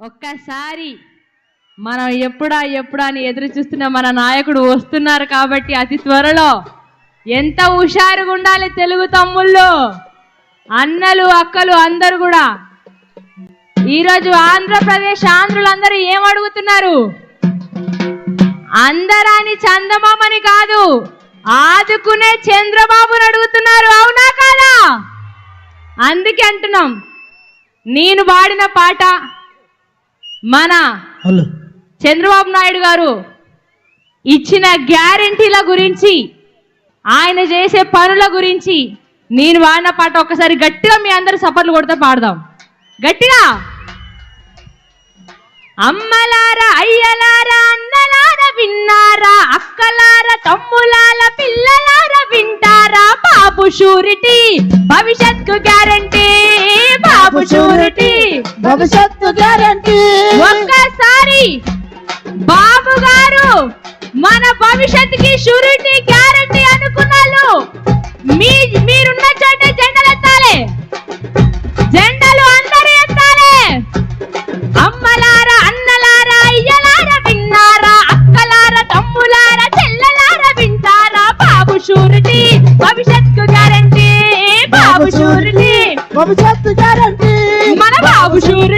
ఒక్కసారి మనం ఎప్పుడా ఎప్పుడా అని ఎదురు చూస్తున్న మన నాయకుడు వస్తున్నారు కాబట్టి అతి త్వరలో ఎంత హుషారుగా ఉండాలి తెలుగు తమ్ముళ్ళు? అన్నలు అక్కలు అందరు కూడా. ఈరోజు ఆంధ్రప్రదేశ్ ఆంధ్రులందరూ ఏం అడుగుతున్నారు? అందరాని చందమామని కాదు ఆదుకునే చంద్రబాబుని అడుగుతున్నారు అవునా కాదా? అందుకే అంటున్నాం. నేను పాడిన పాట మన చంద్రబాబు నాయుడు గారు ఇచ్చిన గ్యారంటీల గురించి ఆయన చేసే పనుల గురించి నేను వాడిన పాట ఒక్కసారి గట్టిగా మీ అందరు సపర్లు కొడితే పాడదాం. గట్టిగా? అమ్మలారా అయ్యలారా అన్నలారా విన్నారా అక్కలారా తమ్ములాల పిల్లలారా వింటారా బాబు షూరిటీ భవిష్యత్కు గ్యారంటీ బాబు షూరిటీ. భవిష్యత్తు గ్యారంటీ. ఒక్కసారి బాబు గారు మన భవిష్యత్తుకి షూరిటీ గ్యారంటీ అనుకున్నాను మీ మీరున్న చోట జెండలు ఎత్తాలి. జెండలు అందరూ ఎత్తాలి. అమ్మలారా అన్నలారా అయ్యలారా విన్నారా అక్కలారా తమ్ములారా చెల్లలారా వింటారా? బాబు షూరిటీ భవిష్యత్తుకు గ్యారంటీ. బాబు షూరిటీ భవిష్యత్తు గ్యారంటీ. మన బాబు షూరిటీ.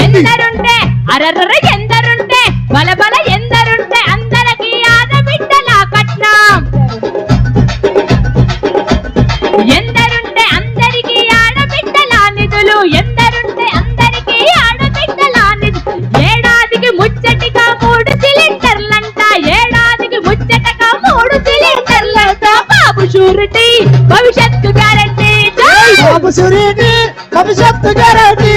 ఎందరుంటే అరర్ర ఎందరుంటే బల బల ఎందరుంటే అందరికి ఆడబిడ్డల కట్నం. ఎందరుంటే అందరికి ఆడబిడ్డల నిధులు ఎందరుంటే అందరికి ఆడబిడ్డల నిధులు. ఏడాదికి ముచ్చటిగా మూడు సిలిండర్లంట ఏడాదికి ముచ్చటగా మూడు సిలిండర్లంట. బాబు షూరిటీ భవిష్యత్తు గ్యారంటీ. బాబు షూరిటీ భవిష్యత్తు గ్యారంటీ.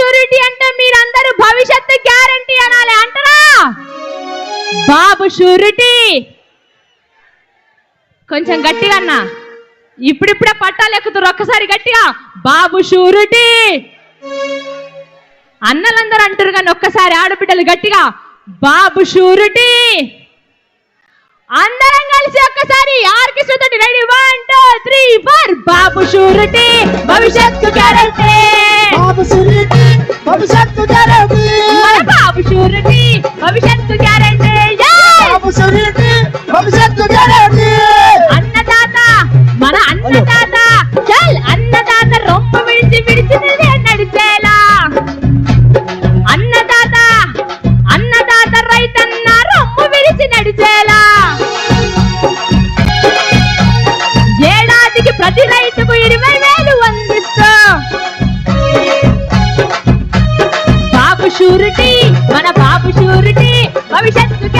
షూరిటీ అంటే మీరందరూ భవిష్యత్తు గ్యారంటీ అనాలి అంటారా? బాబు షూరిటీ కొంచెం గట్టిగా అన్నా. ఇప్పుడిప్పుడే పట్టాలు ఎక్కుతారు ఒక్కసారి గట్టిగా. బాబు షూరిటీ అన్నలందరూ అంటారు కానీ ఒక్కసారి ఆడబిడ్డలు గట్టిగా. బాబు షూరిటీ అందరం కలిసి ఒక్కసారి ఆర్కెస్ట్రా తోటి ready one two three four Babu surety భవిష్యత్తు గ్యారంటీ బాబు షూరిటీ షూరిటీ మన బాబు షూరిటీ భవిష్యత్తు